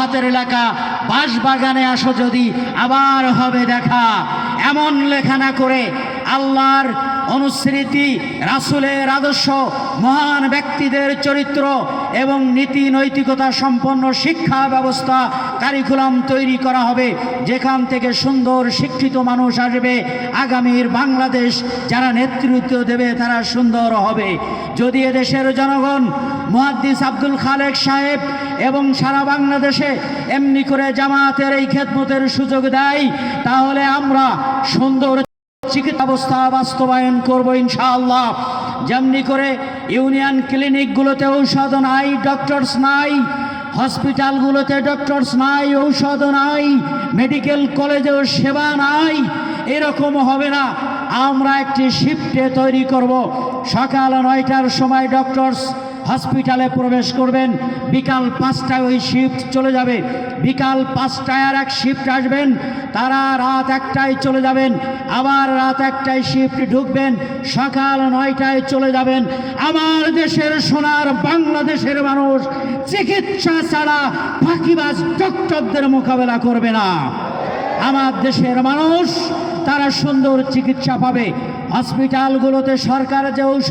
হাতের এলাকা বাঁশবাগানে আসো যদি আবার হবে দেখা। এমন লেখা না করে আল্লাহর অনুস্মৃতি রাসুলের আদর্শ, মহান ব্যক্তিদের চরিত্র এবং নীতি নৈতিকতা সম্পন্ন শিক্ষা ব্যবস্থা কারিকুলাম তৈরি করা হবে। যেখান থেকে সুন্দর শিক্ষিত মানুষ আসবে, আগামীর বাংলাদেশ যারা নেতৃত্ব দেবে তারা সুন্দর হবে। যদি এদেশের জনগণ, মুহাদ্দিস আব্দুল খালেক সাহেব এবং সারা বাংলাদেশে এমনি করে জামাতের এই খেদমতের সুযোগ দেয়, তাহলে আমরা সুন্দর চিকিৎসা ব্যবস্থা বাস্তবায়ন করব ইনশাআল্লাহ। যেমনি করে ইউনিয়ন ক্লিনিকগুলোতে ঔষধ নাই, ডক্টরস নাই, হসপিটালগুলোতে ডক্টরস নাই, ঔষধ নাই, মেডিকেল কলেজেও সেবা নাই, এরকম হবে না। আমরা একটি শিফটে তৈরি করব। সকাল নয়টার সময় ডক্টরস হসপিটালে প্রবেশ করবেন। বিকাল পাঁচটায় ওই শিফট চলে যাবে। বিকাল পাঁচটায় আর এক শিফট আসবেন। তারা রাত একটায় চলে যাবেন। আবার রাত একটায় শিফট ঢুকবেন। সকাল নয়টায় চলে যাবেন। আমার দেশের সোনার বাংলাদেশের মানুষ চিকিৎসা ছাড়া ফাঁকিবাজ ডক্টরদের মোকাবেলা করবে না। আমার দেশের মানুষ তারা সুন্দর চিকিৎসা পাবে। হসপিটালগুলোতে সরকার যে